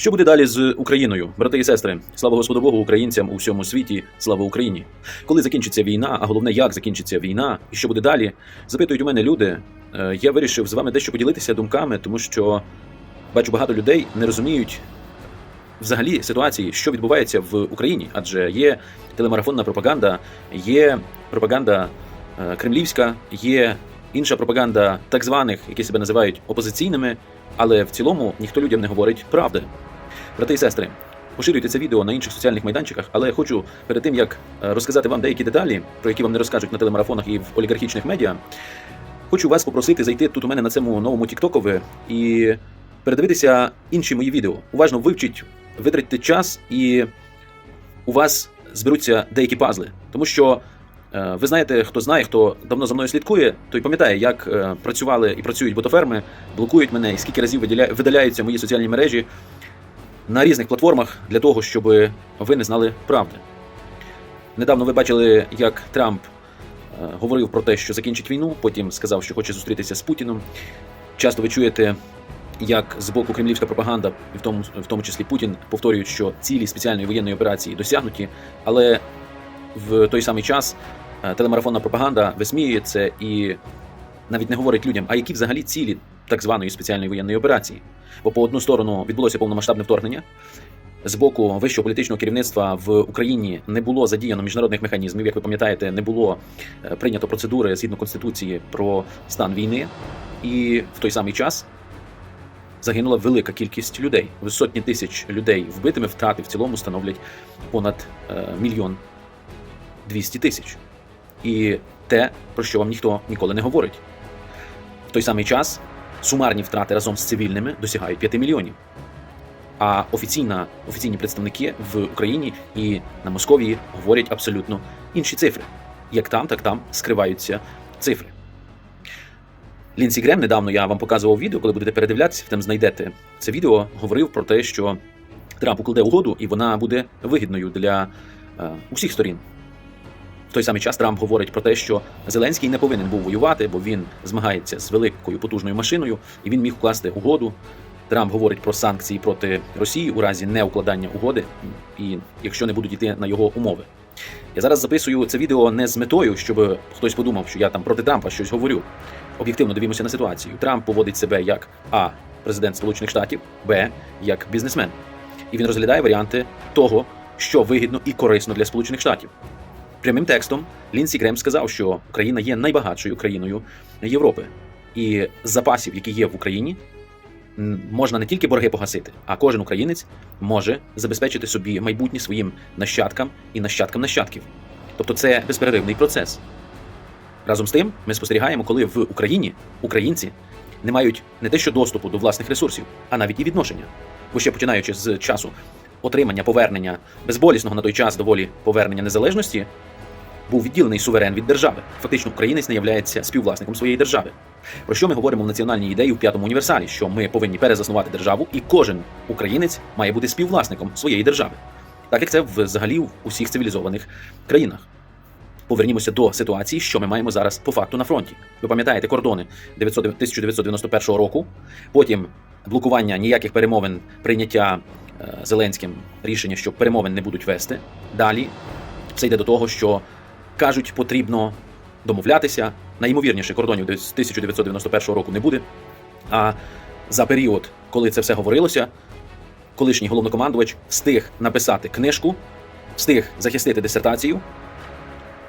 Що буде далі з Україною, брати і сестри? Слава Господу Богу, українцям у всьому світі, слава Україні. Коли закінчиться війна, а головне, як закінчиться війна, і що буде далі, запитують у мене люди. Е, Я вирішив з вами дещо поділитися думками, тому що бачу, багато людей не розуміють взагалі ситуації, що відбувається в Україні, адже є телемарафонна пропаганда, є пропаганда е, кремлівська, є інша пропаганда так званих, які себе називають опозиційними, але в цілому ніхто людям не говорить правди. Брати і сестри, поширюйте це відео на інших соціальних майданчиках, але я хочу перед тим як е, розказати вам деякі деталі, про які вам не розкажуть на телемарафонах і в олігархічних медіа. Хочу вас попросити зайти тут у мене на цьому новому тіктокові і передивитися інші мої відео. Уважно вивчіть, витратьте час, і у вас зберуться деякі пазли. Тому що е, ви знаєте, хто знає, хто давно за мною слідкує, той пам'ятає, як е, працювали і працюють ботоферми, блокують мене, і скільки разів видаляються мої соціальні мережі на різних платформах для того, щоб ви не знали правди. Недавно ви бачили, як Трамп е, говорив про те, що закінчить війну, потім сказав, що хоче зустрітися з Путіном. Часто ви чуєте, як з боку кремлівська пропаганда, в тому, в тому числі Путін, повторюють, що цілі спеціальної воєнної операції досягнуті, але в той самий час е, телемарафонна пропаганда висміює це і навіть не говорить людям, а які взагалі цілі так званої спеціальної воєнної операції. Бо по одну сторону відбулося повномасштабне вторгнення. З боку вищого політичного керівництва в Україні не було задіяно міжнародних механізмів. Як ви пам'ятаєте, не було е, прийнято процедури згідно конституції про стан війни, і в той самий час загинула велика кількість людей. Сотні тисяч людей вбитими втрати в цілому становлять понад е, мільйон двісті тисяч. І те, про що вам ніхто ніколи не говорить. В той самий час сумарні втрати разом з цивільними досягають 5 мільйонів. А офіційна, офіційні представники в Україні і на Московії говорять абсолютно інші цифри. Як там, так там скриваються цифри. Лінсі Грем недавно я вам показував відео, коли будете передивлятися, там знайдете це відео, говорив про те, що Трамп укладе угоду, і вона буде вигідною для е, усіх сторін. В той самий час Трамп говорить про те, що Зеленський не повинен був воювати, бо він змагається з великою потужною машиною, і він міг укласти угоду. Трамп говорить про санкції проти Росії у разі неукладання угоди, і якщо не будуть йти на його умови. Я зараз записую це відео не з метою, щоб хтось подумав, що я там проти Трампа щось говорю. Об'єктивно дивимося на ситуацію. Трамп поводить себе як А. Президент Сполучених Штатів, Б. як бізнесмен. І він розглядає варіанти того, що вигідно і корисно для Сполучених Штатів. Прямим текстом Лінсі Грем сказав, що Україна є найбагатшою країною Європи, і з запасів, які є в Україні, можна не тільки борги погасити, а кожен українець може забезпечити собі майбутнє своїм нащадкам і нащадкам нащадків. Тобто це безперервний процес. Разом з тим, ми спостерігаємо, коли в Україні українці не мають не те, що доступу до власних ресурсів, а навіть і відношення. Бо ще починаючи з часу отримання повернення безболісного на той час доволі повернення незалежності, був відділений суверен від держави. Фактично, українець не являється співвласником своєї держави. Про що ми говоримо в національній ідеї в п'ятому універсалі? Що ми повинні перезаснувати державу, і кожен українець має бути співвласником своєї держави, так як це взагалі в усіх цивілізованих країнах. Повернімося до ситуації, що ми маємо зараз по факту на фронті. Ви пам'ятаєте кордони 1991 року, потім блокування ніяких перемовин, прийняття е, Зеленським рішення, що перемовин не будуть вести. Далі все йде до того, що кажуть, потрібно домовлятися. Найімовірніше кордонів з 1991 року не буде. А за період, коли це все говорилося, колишній головнокомандувач встиг написати книжку, встиг захистити дисертацію.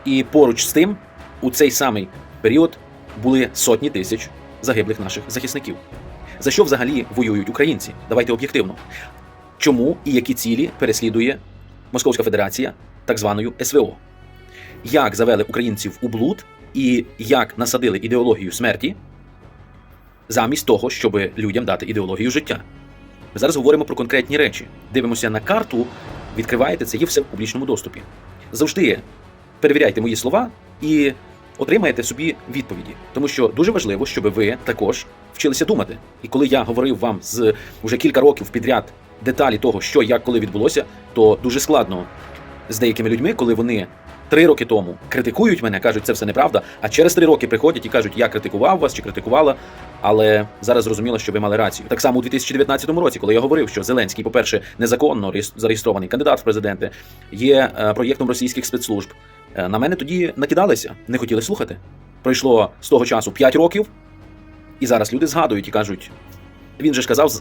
І поруч з тим, у цей самий період були сотні тисяч загиблих наших захисників. За що взагалі воюють українці? Давайте об'єктивно. Чому і які цілі переслідує Московська Федерація так званою СВО? Як завели українців у блуд і як насадили ідеологію смерті замість того, щоб людям дати ідеологію життя? Ми зараз говоримо про конкретні речі. Дивимося на карту, відкриваєте це, є все в публічному доступі. Завжди перевіряйте мої слова і отримаєте собі відповіді. Тому що дуже важливо, щоб ви також вчилися думати. І коли я говорив вам з вже кілька років підряд деталі того, що як коли відбулося, то дуже складно з деякими людьми, коли вони три роки тому критикують мене, кажуть, це все неправда. А через три роки приходять і кажуть, я критикував вас чи критикувала, але зараз зрозуміло, що ви мали рацію. Так само у 2019 році, коли я говорив, що Зеленський, по-перше, незаконно зареєстрований кандидат в президенти, є е, проєктом російських спецслужб. Е, На мене тоді накидалися, не хотіли слухати. Пройшло з того часу 5 років, і зараз люди згадують і кажуть: він же ж казав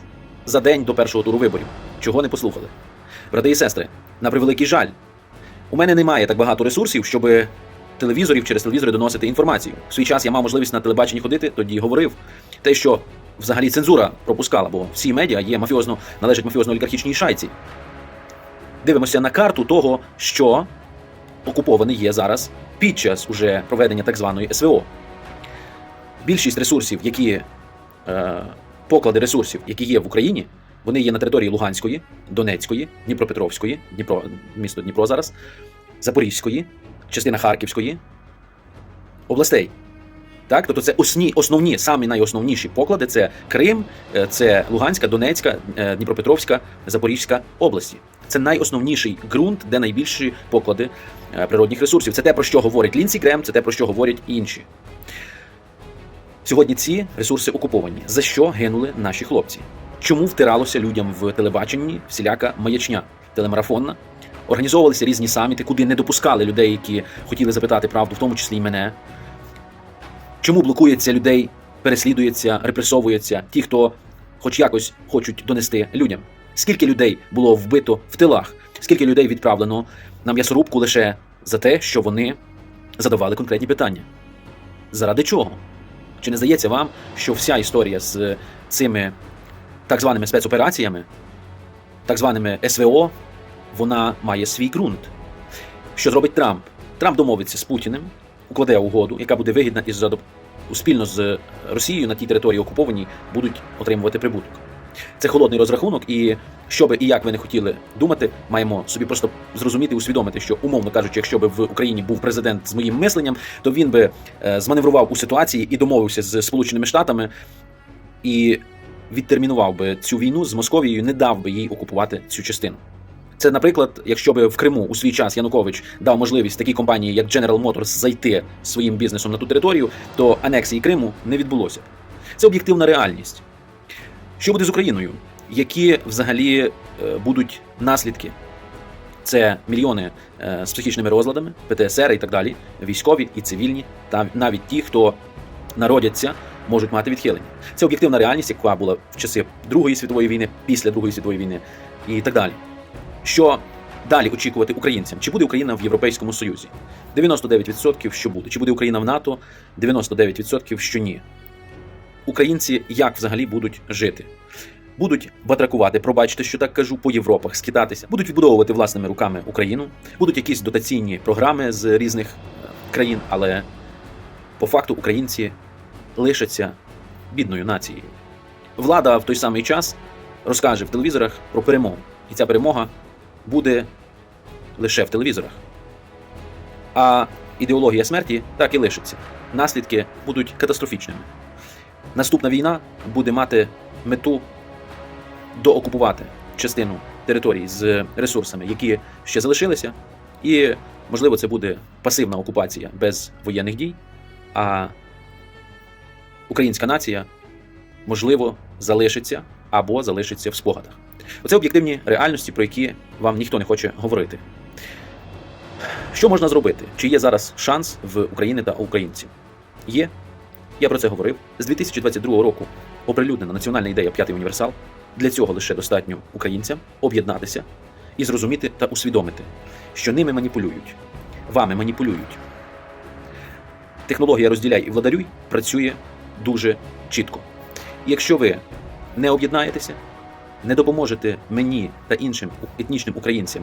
за день до першого туру виборів, чого не послухали. Брати і сестри, на превеликий жаль, у мене немає так багато ресурсів, щоб телевізорів через телевізори доносити інформацію. В свій час я мав можливість на телебаченні ходити, тоді говорив те, що взагалі цензура пропускала, бо всі медіа є мафіозно, належать мафіозно-олігархічній шайці. Дивимося на карту того, що окупований є зараз під час уже проведення так званої СВО. Більшість ресурсів, які е, поклади ресурсів, які є в Україні, вони є на території Луганської, Донецької, Дніпропетровської, Дніпро, місто Дніпро зараз, Запорізької, частина Харківської областей. Так, тобто це осні, основні, самі найосновніші поклади це Крим, е, це Луганська, Донецька, е, Дніпропетровська, Запорізька області. Це найосновніший ґрунт, де найбільші поклади е, природних ресурсів. Це те, про що говорить Лінсі Грем, це те, про що говорять інші. Сьогодні ці ресурси окуповані. За що гинули наші хлопці? Чому втиралося людям в телебаченні всіляка маячня телемарафонна? Організовувалися різні саміти, куди не допускали людей, які хотіли запитати правду, в тому числі і мене. Чому блокується людей, переслідується, репресовується ті, хто хоч якось хочуть донести людям? Скільки людей було вбито в тилах? Скільки людей відправлено на м'ясорубку лише за те, що вони задавали конкретні питання? Заради чого? Чи не здається вам, що вся історія з цими так званими спецопераціями, так званими СВО, вона має свій ґрунт? Що зробить Трамп? Трамп домовиться з Путіним, укладе угоду, яка буде вигідна і спільно з Росією на тій території окупованій будуть отримувати прибуток. Це холодний розрахунок, і що би і як ви не хотіли думати, маємо собі просто зрозуміти, усвідомити, що умовно кажучи, якщо би в Україні був президент з моїм мисленням, то він би е, зманеврував у ситуації і домовився з Сполученими Штатами і відтермінував би цю війну з Московією, не дав би їй окупувати цю частину. Це, наприклад, якщо би в Криму у свій час Янукович дав можливість такій компанії, як General Motors, зайти своїм бізнесом на ту територію, то анексії Криму не відбулося. Це об'єктивна реальність. Що буде з Україною? Які взагалі е, будуть наслідки? Це мільйони е, з психічними розладами, ПТСР і так далі, військові і цивільні, та навіть ті, хто народяться, можуть мати відхилення. Це об'єктивна реальність, яка була в часи Другої світової війни, після Другої світової війни і так далі. Що далі очікувати українцям? Чи буде Україна в Європейському Союзі? 99% що буде. Чи буде Україна в НАТО? 99% що ні. Українці як взагалі будуть жити? Будуть батракувати, пробачте, що так кажу, по Європах, скидатися, будуть відбудовувати власними руками Україну, будуть якісь дотаційні програми з різних е, країн, але по факту українці лишаться бідною нацією. Влада в той самий час розкаже в телевізорах про перемогу, і ця перемога буде лише в телевізорах. А ідеологія смерті так і лишиться. Наслідки будуть катастрофічними. Наступна війна буде мати мету доокупувати частину територій з ресурсами, які ще залишилися, і, можливо, це буде пасивна окупація без воєнних дій, а українська нація, можливо, залишиться або залишиться в спогадах. Оце об'єктивні реальності, про які вам ніхто не хоче говорити. Що можна зробити? Чи є зараз шанс в України та українців? Є. Я про це говорив. З 2022 року оприлюднена національна ідея П'ятий універсал. Для цього лише достатньо українцям об'єднатися і зрозуміти та усвідомити, що ними маніпулюють, вами маніпулюють. Технологія розділяй і владарюй працює дуже чітко. Якщо ви не об'єднаєтеся, не допоможете мені та іншим етнічним українцям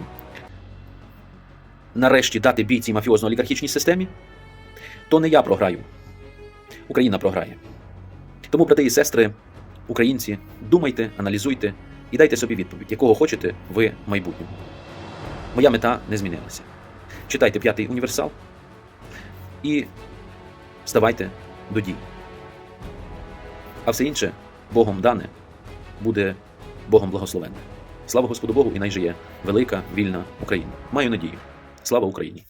нарешті дати бій цій мафіозно-олігархічній системі, то не я програю. Україна програє. Тому, брати і сестри, українці, думайте, аналізуйте і дайте собі відповідь, якого хочете ви майбутнього. Моя мета не змінилася. Читайте п'ятий універсал і ставайте до дій. А все інше Богом дане буде Богом благословенне. Слава Господу Богу і найжиє велика вільна Україна. Маю надію. Слава Україні!